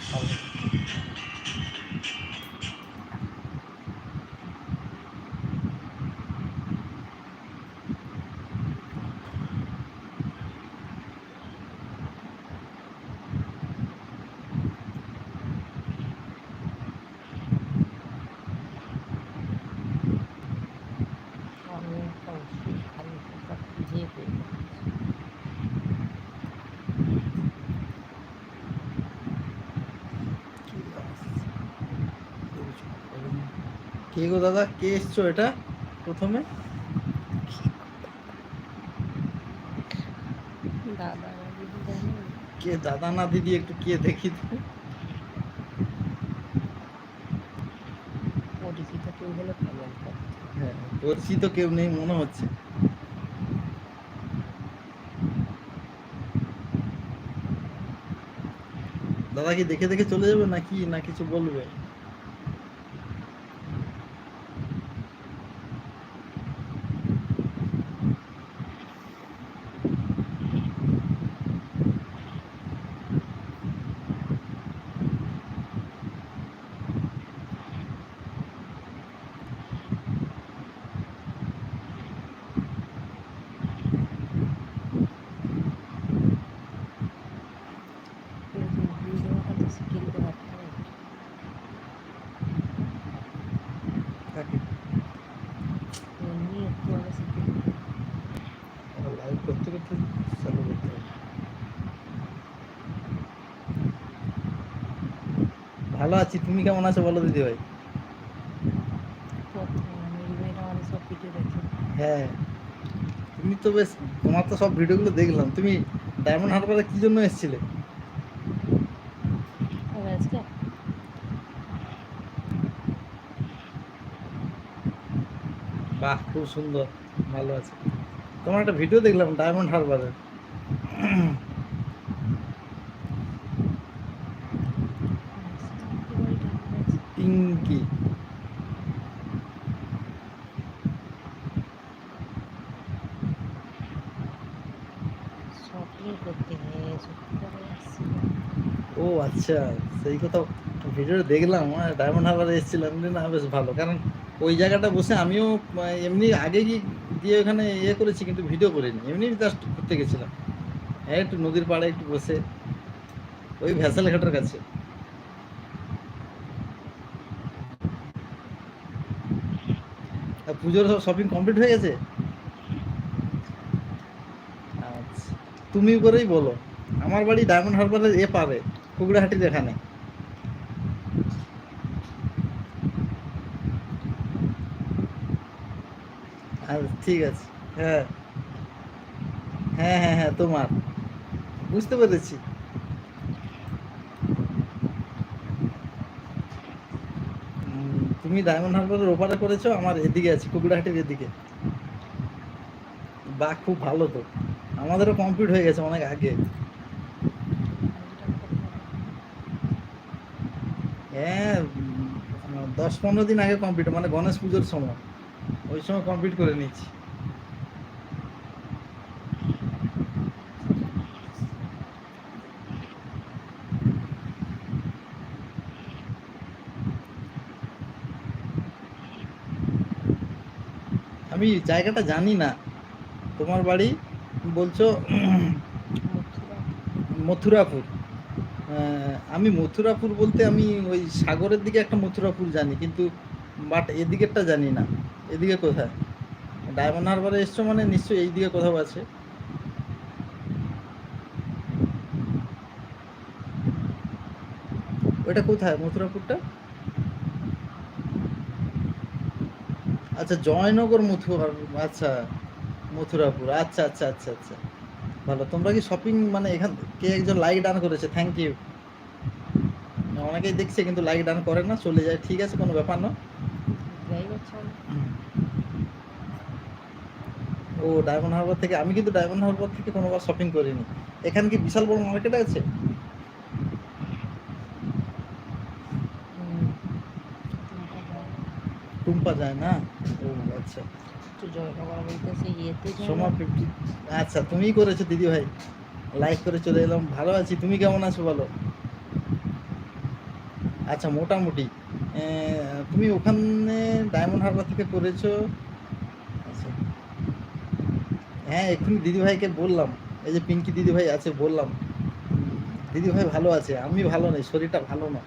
সামনে কে গো দাদা কে এসছো এটা প্রথমে? কে দাদা না দিদি একটু কে দেখি তো। পরিচিত কেউ হলে হ্যাঁ পরিচিত কেউ নেই মনে হচ্ছে। দাদা কি দেখে দেখে চলে যাবে নাকি না কিছু বলবে কেউ যদি ভিডিওটা তো শিখিয়ে দিতে পারতো তাকে এমনি একটু আগে শিখিয়ে দিতে লাইভ করতে করতে চালু করতে হবে ভালো আছি, তুমি কেমন আছো বলো দিদি ভাই? হ্যাঁ। তুমি তো বেশ, তোমার তো সব ভিডিওগুলো দেখলাম, তুমি ডায়মন্ড হারবারে কি জন্য এসেছিলে? বাহ, খুব সুন্দর, ভালো আছে। তোমার একটা ভিডিও দেখলাম ডায়মন্ড হারবারের পিঙ্কি ও আচ্ছা সেই কথা ভিডিওটা দেখলাম ডায়মন্ড হারবারে এসেছিলাম না, বেশ ভালো। কারণ ওই জায়গাটা বসে আমিও এমনি আগে গিয়ে ওখানে ইয়ে করেছি, কিন্তু ভিডিও করিনি। এমনি জাস্ট ঘুরতে গেছিলাম। হ্যাঁ একটু নদীর পাড়ে একটু বসে, ওই ভ্যাসেল ঘাটের কাছে পুজোর সব শপিং কমপ্লিট হয়ে গেছে আচ্ছা তুমি করেই বলো। আমার বাড়ি ডায়মন্ড হারবারের এ পারে কুকড়াহাটির এখানে ঠিক আছে হ্যাঁ। হ্যাঁ হ্যাঁ হ্যাঁ তোমার। বুঝতে পেরেছি। তুমি ডায়মন্ড হারবারের ওপারে করেছ, আমার এদিকে আছে, কুকুড়াহাটির এদিকে। বা খুব ভালো তো। আমাদেরও কমপ্লিট হয়ে গেছে অনেক আগে। হ্যাঁ দশ পনেরো দিন আগে কমপ্লিট মানে গণেশ পুজোর সময়। ওই সময় কমপ্লিট করে নিচ্ছি আমি জায়গাটা জানি না। তোমার বাড়ি? বলছো, মথুরাপুর। আমি মথুরাপুর বলতে আমি ওই সাগরের দিকে একটা মথুরাপুর জানি, কিন্তু বাট এদিকেরটা জানি না। এদিকে কোথায়? ডায়মন্ড হারবারে এসছো মানে নিশ্চয়ই এই দিকে কোথাও আছে। ওটা কোথায় মথুরাপুরটা? আচ্ছা জয়নগর মথুরা আচ্ছা। মথুরাপুর। আচ্ছা আচ্ছা আচ্ছা আচ্ছা। ভালো। তোমরা কি শপিং মানে এখান কে একজন লাইক ডান করেছে? থ্যাংক ইউ অনেকেই দেখছে কিন্তু লাইক ডান করে না চলে যায়। ঠিক আছে কোনো ব্যাপার না। ও ডায়মন্ড হারবার থেকে আমি কিন্তু ডায়মন্ড হারবার থেকে কোনোবার শপিং করিনি। এখানে কি বিশাল বড় মার্কেট আছে? টুম্পা যায় না? ও আচ্ছা। তো জয়নগর বলতেছে ইয়েতে সোমা ফিফটি আচ্ছা তুমিই করেছ দিদি ভাই। লাইক করে চলে এলাম। ভালো আছি তুমি কেমন আছো বলো? আচ্ছা মোটামুটি। তুমি ওখানে ডায়মন্ড হারবার থেকে করেছ? আচ্ছা। হ্যাঁ এক্ষুনি দিদি ভাইকে বললাম। এই যে পিঙ্কি দিদি ভাই আছে বললাম। দিদি ভাই ভালো আছে আমি ভালো নেই শরীরটা ভালো না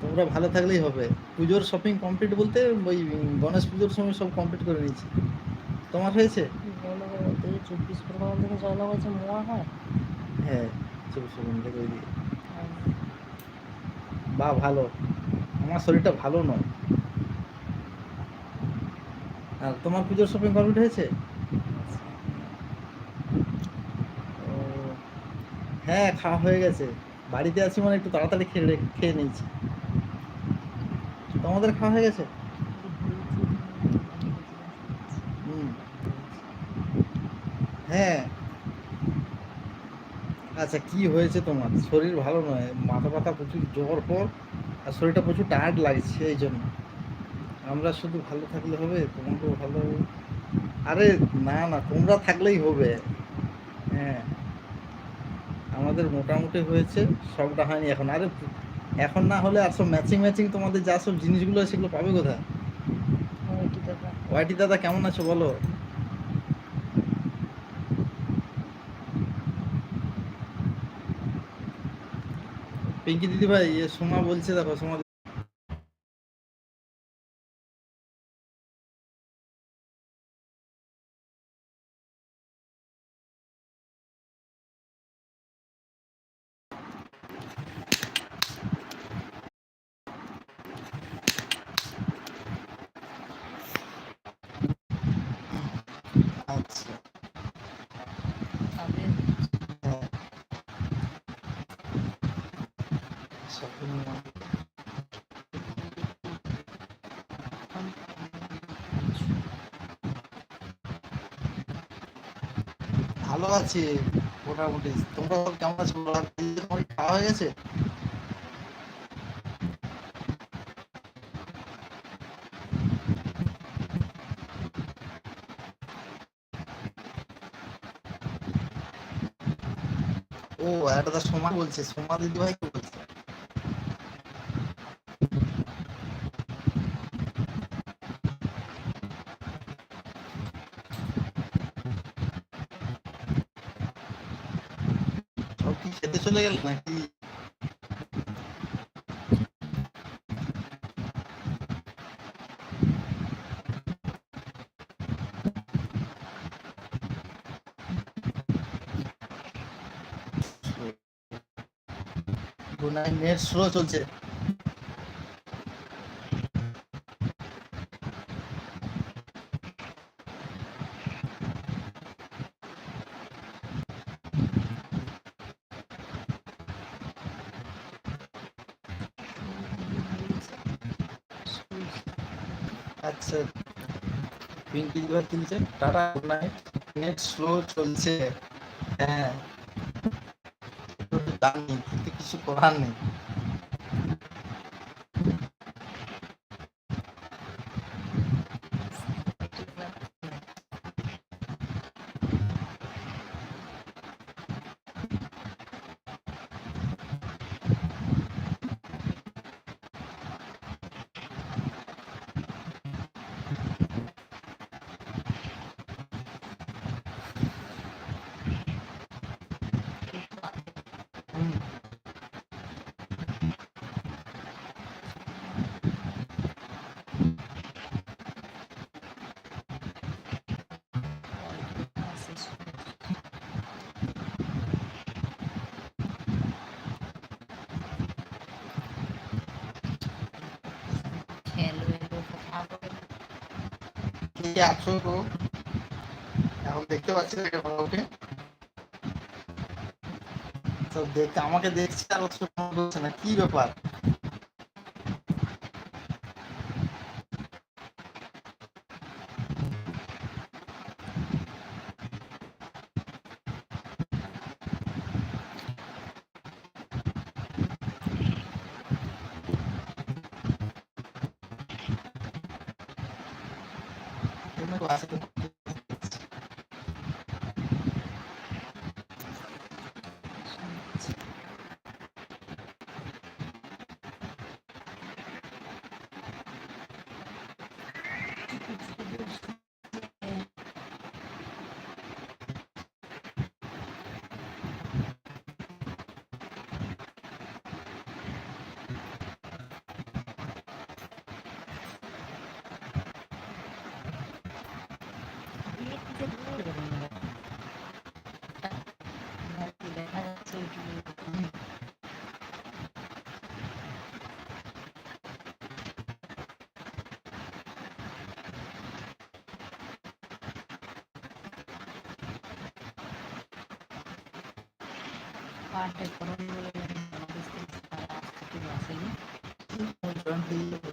তোমরা ভালো থাকলেই হবে। পুজোর শপিং কমপ্লিট বলতে ওই গণেশ পুজোর সময় সব কমপ্লিট করে নিয়েছি। তোমার হয়েছে? চব্বিশ পরগনা থেকে হয় হ্যাঁ চব্বিশ বা ভালো। আমার শরীরটা ভালো নয়। আর তোমার পুজোর শপিং কমপ্লিট হয়েছে? হ্যাঁ খাওয়া হয়ে গেছে। বাড়িতে আছি মানে একটু তাড়াতাড়ি খেয়ে খেয়ে নিয়েছি। তোমাদের খাওয়া হয়ে গেছে? হ্যাঁ। আচ্ছা কি হয়েছে তোমার? শরীর ভালো নয়, মাথা ব্যথা প্রচুর জ্বর পর আর শরীরটা প্রচুর টায়ার্ড লাগছে, এই জন্য। আমরা শুধু ভালো থাকলে হবে, তোমাকেও ভালো আরে, না না, তোমরা থাকলেই হবে। হ্যাঁ। আমাদের মোটামুটি হয়েছে, সবটা হয়নি এখন। আরে এখন না হলে আর সব ম্যাচিং ম্যাচিং তোমাদের যা সব জিনিসগুলো সেগুলো পাবে কোথায়? ওয়াইটি দাদা। কেমন আছো বলো? পিঙ্কি দিদি ভাই সোমা বলছে দেখো সোমা আচ্ছা তাদের হ্যাঁ shopping mall। ভালো আছি, মোটামুটি। তোমরা কেমন আছো? তোমার খাওয়া হয়ে গেছে? ও তো সোমা বলছে। সোমা দিদি ভাই খেতে চলে গেল নাকি নাইট নেট স্লো চলছে আচ্ছা। পিঙ্কি দিবার কিনছে? টাটা নেট স্লো চলছে। হ্যাঁ। জানি কিন্তু কিছু করার নেই। কে আছো গো এখন দেখতে পাচ্ছি না কেমন ওকে তো দেখ আমাকে দেখছে আর অথচ বলছে না। কি ব্যাপার? দেখা পাহাড়টা গরম বলে আমাদের থেকে তারা আসতে কেউ আসেনি জয়েন হয়ে যাবে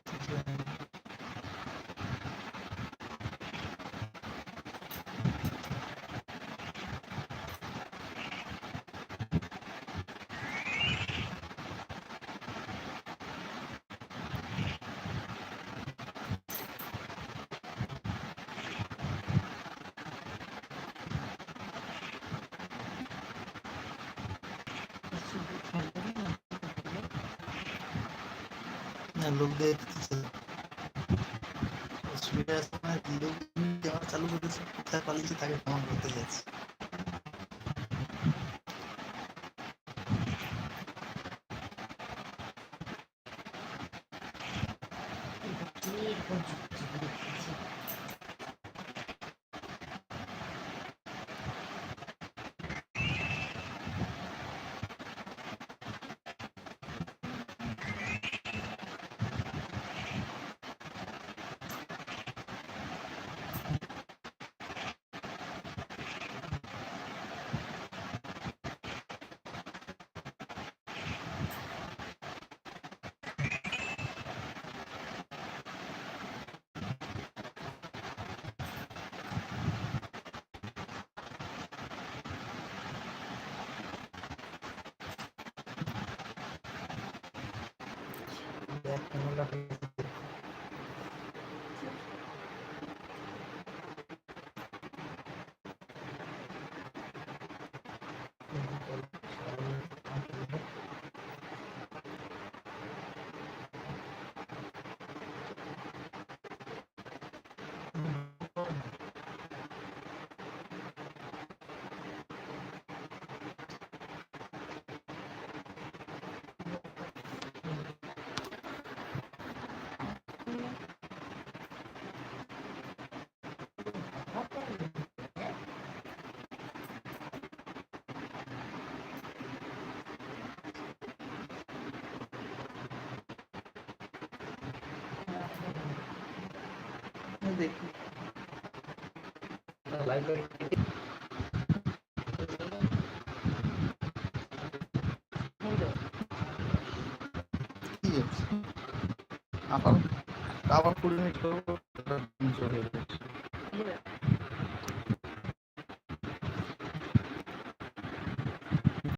শুধু খেলবে না খেলবে না লোক দেখতেছে অসুবিধা আছে না লোক চালু করেছে কোথায় পালিয়েছে তাকে প্রমাণ করতে যাচ্ছে এটা কি প্রযুক্তি দেখতেছি দেখ ক্যামেরা হয়েছে দেখি। আবার আবার কুড়ি মিনিট চলে